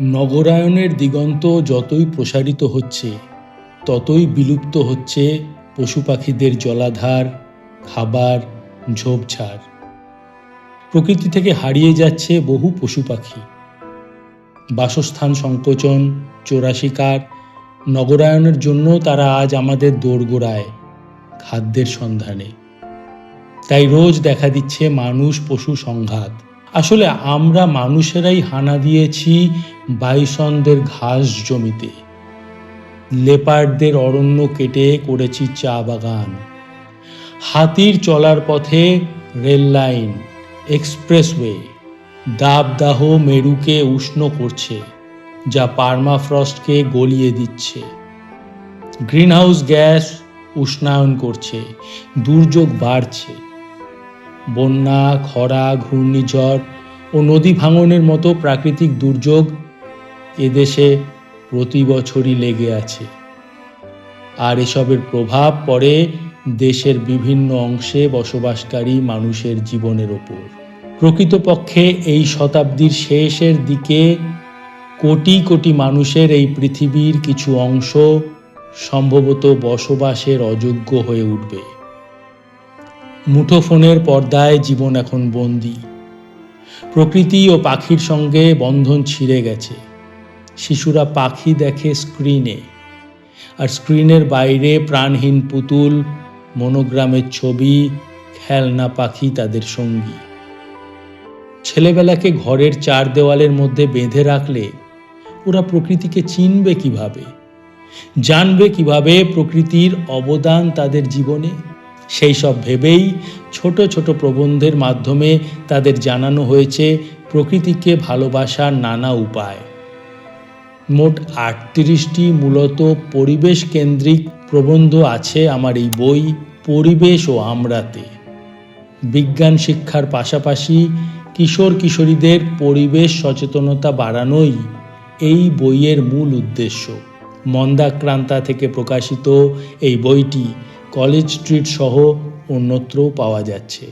নগরায়নের দিগন্ত যতই প্রসারিত হচ্ছে, ততই বিলুপ্ত হচ্ছে পশু পাখিদের জলাধার, খাবার, ঝোপঝাড়। প্রকৃতি থেকে হারিয়ে যাচ্ছে বহু পশু পাখি বাসস্থান সংকোচন চোরাশিকার নগরায়নের জন্য তারা আজ আমাদের দোরগোড়ায় খাদ্যের সন্ধানে। তাই রোজ দেখা দিচ্ছে মানুষ পশু সংঘাত। আসলে আমরা মানুষেরাই হানা দিয়েছি বাইসনদের ঘাস জমিতে। লেপার্ডদের অরণ্য কেটে করেছি চা বাগান। হাতির চলার পথে রেল লাইন, এক্সপ্রেসওয়ে, দাবদাহ মেরুকে উষ্ণ করছে, যা পার্মাফ্রস্টকে গলিয়ে দিচ্ছে। গ্রিনহাউস গ্যাস উষ্ণায়ন করছে, দুর্যোগ বাড়ছে। বন্যা, খরা, ঘূর্ণিঝড় ও নদী ভাঙনের মতো প্রাকৃতিক দুর্যোগ এদেশে প্রতি বছরই লেগে আছে। আর এসবের প্রভাব পড়ে দেশের বিভিন্ন অংশে বসবাসকারী মানুষের জীবনের ওপর। প্রকৃতপক্ষে এই শতাব্দীর শেষের দিকে কোটি কোটি মানুষের এই পৃথিবীর কিছু অংশ সম্ভবত বসবাসের অযোগ্য হয়ে উঠবে। মুঠোফোনের পর্দায় জীবন এখন বন্দি। প্রকৃতি ও পাখির সঙ্গে বন্ধন ছিঁড়ে গেছে। শিশুরা পাখি দেখে স্ক্রিনে। আর স্ক্রিনের বাইরে প্রাণহীন পুতুল, মনোগ্রামের ছবি, খেলনা পাখি তাদের সঙ্গী। ছেলেবেলাকে ঘরের চার দেওয়ালের মধ্যে বেঁধে রাখলে ওরা প্রকৃতিকে চিনবে কীভাবে? জানবে কীভাবে প্রকৃতির অবদান তাদের জীবনে? সেই সব ভেবেই ছোট ছোট প্রবন্ধের মাধ্যমে তাদের জানানো হয়েছে প্রকৃতিকে ভালোবাসার নানা উপায়। মোট আটত্রিশটি মূলত পরিবেশ কেন্দ্রিক প্রবন্ধ আছে আমার এই বই পরিবেশ ও আমরাতে। বিজ্ঞান শিক্ষার পাশাপাশি কিশোর কিশোরীদের পরিবেশ সচেতনতা বাড়ানোই এই বইয়ের মূল উদ্দেশ্য। মন্দাক্রান্তা থেকে প্রকাশিত এই বইটি কলেজ স্ট্রিট সহ অন্যত্রও পাওয়া যাচ্ছে।